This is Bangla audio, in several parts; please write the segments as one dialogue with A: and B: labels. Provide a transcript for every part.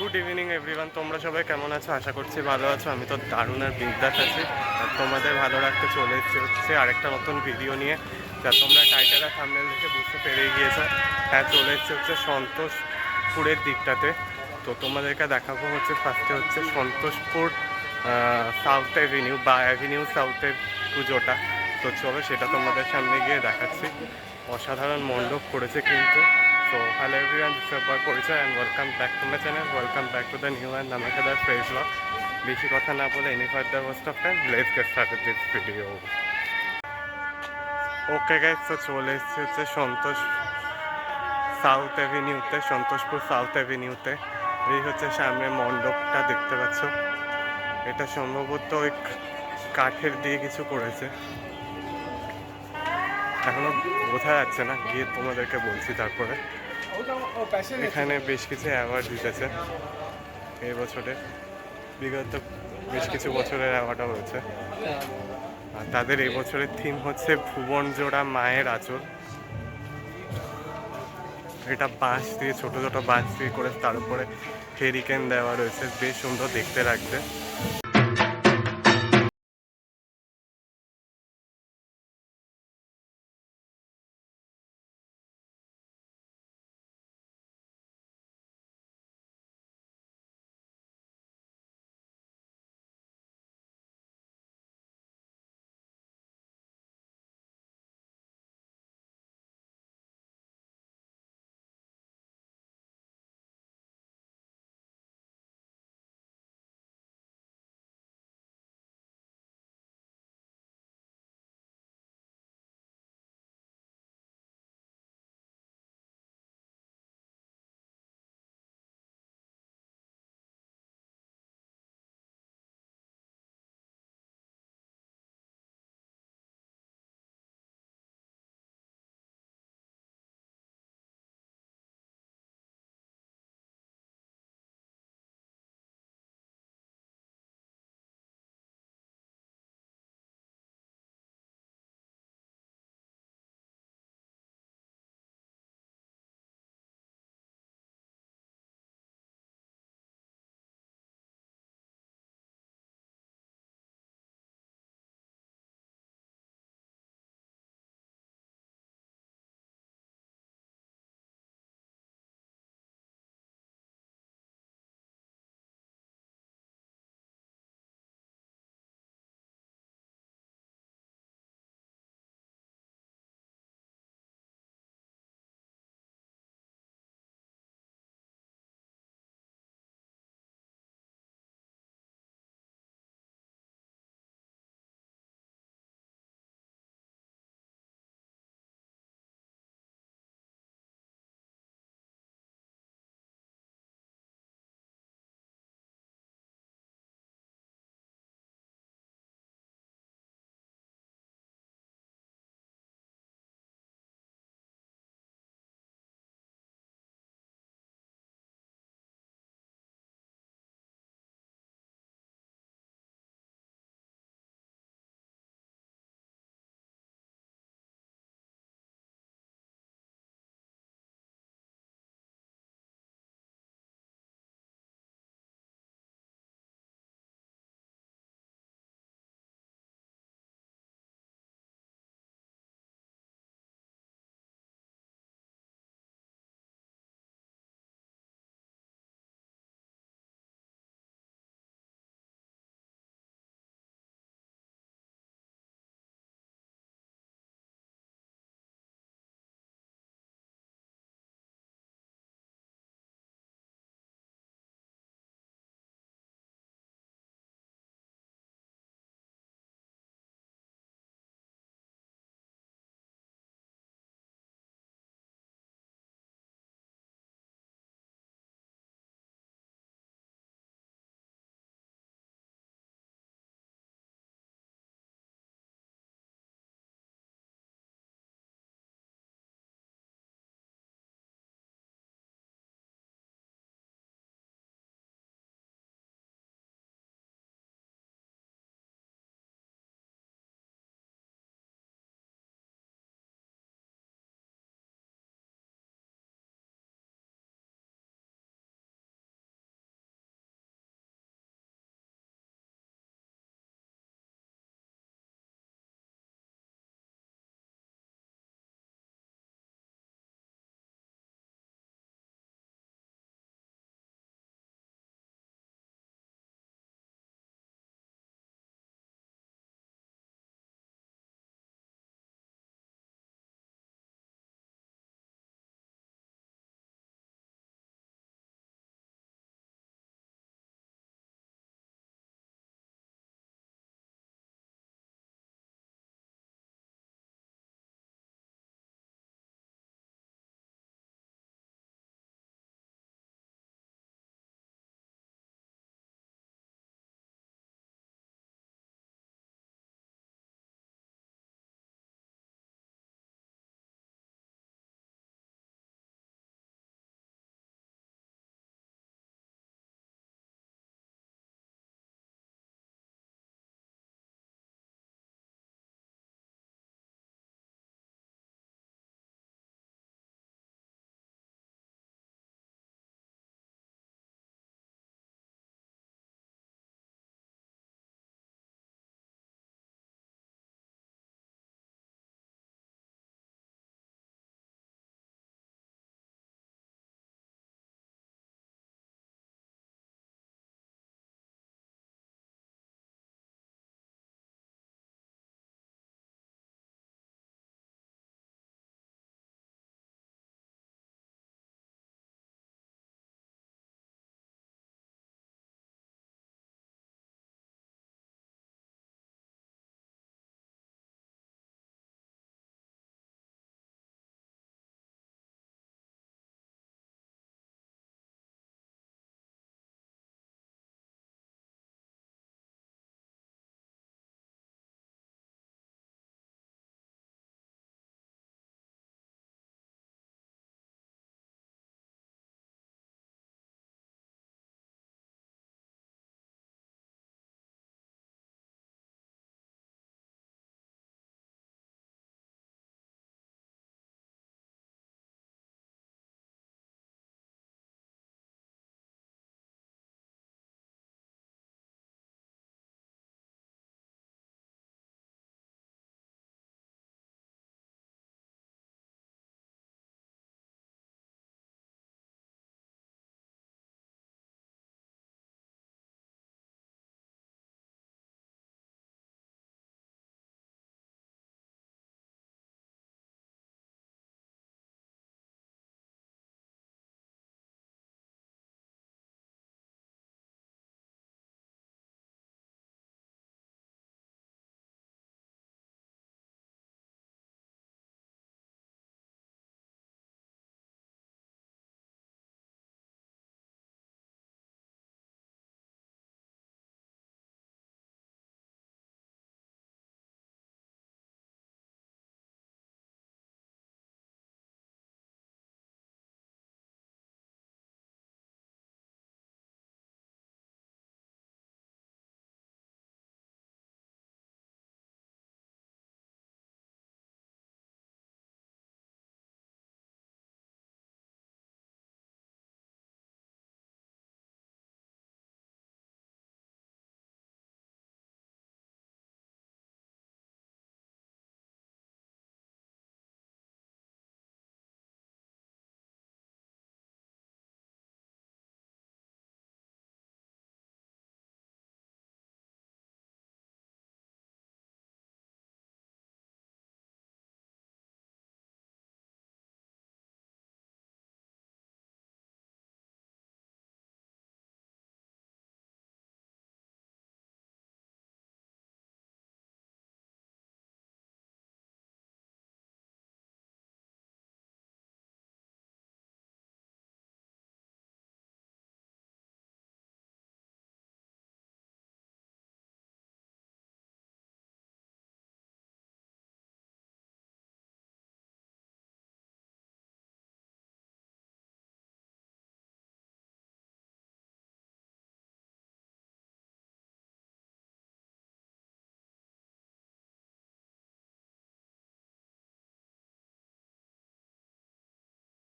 A: গুড ইভিনিং এভরিওয়ান তোমরা সবাই কেমন আছো? আশা করছি ভালো আছো। আমি তো দারুণ আর বিন্দাস আছি আর তোমাদের ভালো রাখতে চলে এসেছি হচ্ছে আরেকটা নতুন ভিডিও নিয়ে। যা তোমরা টাইটেল আর থামনেল দেখে বুঝতে পেরে গিয়েছো। হ্যাঁ চলে এসেছে হচ্ছে সন্তোষপুরের দিকটাতে। তো তোমাদেরকে দেখাবো হচ্ছে ফার্স্টে হচ্ছে সন্তোষপুর সাউথ অ্যাভিনিউ বা অ্যাভিনিউ সাউথের পুজোটা। তো চলো সেটা তোমাদের সামনে গিয়ে দেখাচ্ছি। অসাধারণ মণ্ডপ করেছে কিন্তু so hello everyone this is Parichay and welcome back to my channel welcome back to the new and নামাকাদার fresh blog বেশি কথা না বলে any further waste of time let's get started this video okay guys তো চলে এসেছি হচ্ছে সন্তোষ সাউথ অ্যাভিনিউতে সন্তোষপুর সাউথ অ্যাভিনিউতে এই হচ্ছে সামনে মণ্ডপটা দেখতে পাচ্ছ। এটা সম্ভবত ওই কাঠের দিয়ে কিছু করেছে। এখনও বোঝা যাচ্ছে না, গিয়ে তোমাদেরকে বলছি তারপরে। এখানে বেশ কিছু অ্যাওয়ার্ড জিতেছে এই বছরে বিগত বেশ কিছু বছরের অ্যাওয়ার্ডও হয়েছে। আর তাদের এই বছরের থিম হচ্ছে ভুবন জোড়া মায়ের আঁচল। এটা বাঁশ দিয়ে, ছোট ছোট বাঁশ দিয়ে করে তার উপরে হেরিকেন দেওয়া রয়েছে। বেশ সুন্দর দেখতে লাগছে।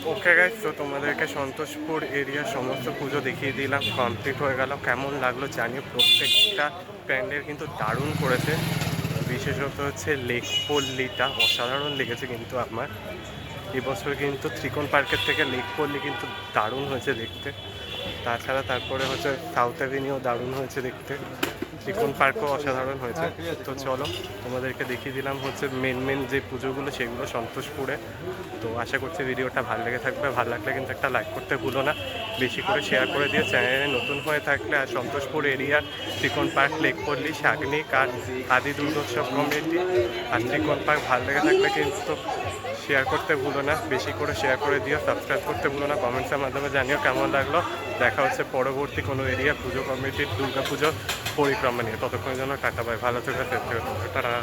A: ওকে গাইজ তো তোমাদেরকে সন্তোষপুর এরিয়ার সমস্ত পুজো দেখিয়ে দিলাম কমপ্লিট হয়ে গেল, কেমন লাগল জানিও, প্রত্যেকটা প্যান্ডেল কিন্তু দারুণ করেছে, বিশেষত হচ্ছে লেক পল্লীটা অসাধারণ লেগেছে কিন্তু আমার, এবছর কিন্তু ত্রিকোণ পার্কের থেকে লেক পল্লী কিন্তু দারুণ হয়েছে দেখতে, তাছাড়া তারপরে হচ্ছে সাউথ অ্যাভিনিউ দারুণ হয়েছে দেখতে। ত্রিকোণ পার্কও অসাধারণ হয়েছে। তো চলো, তোমাদেরকে দেখিয়ে দিলাম হচ্ছে মেন মেন যে পুজোগুলো, সেগুলো সন্তোষপুরে। তো আশা করছি ভিডিওটা ভালো লেগে থাকবে। ভালো লাগলে কিন্তু একটা লাইক করতে ভুলো না। বেশি করে শেয়ার করে দিও। চ্যানেলে নতুন হয়ে থাকলে আর সন্তোষপুর এরিয়ার ত্রিকোণ পার্ক লেকপল্লী শাগনিক আর আদি দুর্গোৎসব কমিটি আর ত্রিকোণ পার্ক ভালো লেগে থাকলে কিন্তু শেয়ার করতে ভুলো না। বেশি করে শেয়ার করে দিও সাবস্ক্রাইব করতে ভুলো না। কমেন্টসের মাধ্যমে জানিও কেমন লাগল। দেখা হচ্ছে পরবর্তী কোনো এরিয়া পুজো কমিটির দুর্গা পুজো পরিক্রমা নিয়ে ততক্ষণের জন্য টাটা ভাই ভালো থেকে তারা